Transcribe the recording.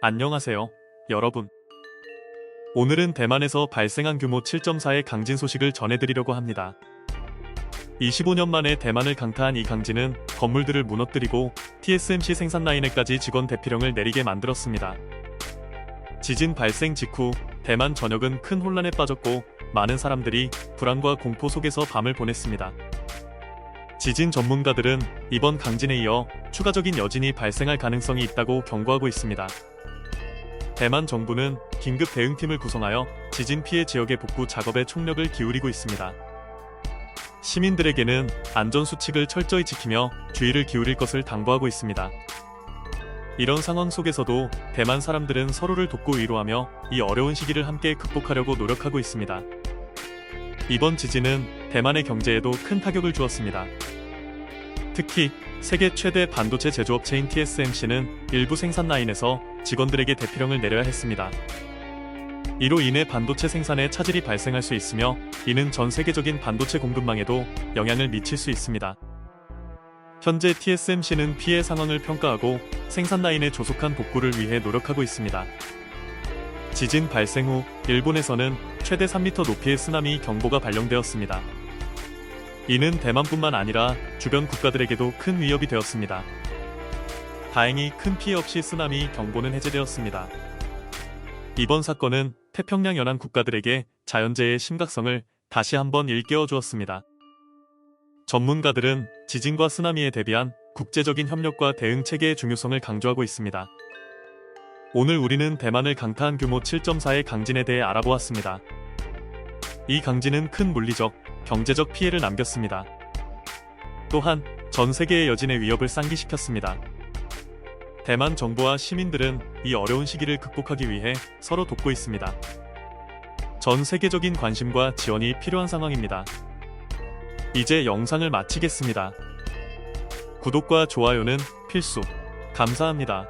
안녕하세요, 여러분. 오늘은 대만에서 발생한 규모 7.4의 강진 소식을 전해드리려고 합니다. 25년 만에 대만을 강타한 이 강진은 건물들을 무너뜨리고 TSMC 생산 라인에까지 직원 대피령을 내리게 만들었습니다. 지진 발생 직후 대만 전역은 큰 혼란에 빠졌고 많은 사람들이 불안과 공포 속에서 밤을 보냈습니다. 지진 전문가들은 이번 강진에 이어 추가적인 여진이 발생할 가능성이 있다고 경고하고 있습니다. 대만 정부는 긴급 대응팀을 구성하여 지진 피해 지역의 복구 작업에 총력을 기울이고 있습니다. 시민들에게는 안전 수칙을 철저히 지키며 주의를 기울일 것을 당부하고 있습니다. 이런 상황 속에서도 대만 사람들은 서로를 돕고 위로하며 이 어려운 시기를 함께 극복하려고 노력하고 있습니다. 이번 지진은 대만의 경제에도 큰 타격을 주었습니다. 특히 세계 최대 반도체 제조업체인 TSMC는 일부 생산 라인에서 직원들에게 대피령을 내려야 했습니다. 이로 인해 반도체 생산에 차질이 발생할 수 있으며 이는 전 세계적인 반도체 공급망에도 영향을 미칠 수 있습니다. 현재 TSMC는 피해 상황을 평가하고 생산 라인의 조속한 복구를 위해 노력하고 있습니다. 지진 발생 후 일본에서는 최대 3m 높이의 쓰나미 경보가 발령되었습니다. 이는 대만뿐만 아니라 주변 국가들에게도 큰 위협이 되었습니다. 다행히 큰 피해 없이 쓰나미 경보는 해제되었습니다. 이번 사건은 태평양 연안 국가들에게 자연재해의 심각성을 다시 한번 일깨워 주었습니다. 전문가들은 지진과 쓰나미에 대비한 국제적인 협력과 대응 체계의 중요성을 강조하고 있습니다. 오늘 우리는 대만을 강타한 규모 7.4의 강진에 대해 알아보았습니다. 이 강진은 큰 물리적, 경제적 피해를 남겼습니다. 또한 전 세계의 여진의 위협을 상기시켰습니다. 대만 정부와 시민들은 이 어려운 시기를 극복하기 위해 서로 돕고 있습니다. 전 세계적인 관심과 지원이 필요한 상황입니다. 이제 영상을 마치겠습니다. 구독과 좋아요는 필수. 감사합니다.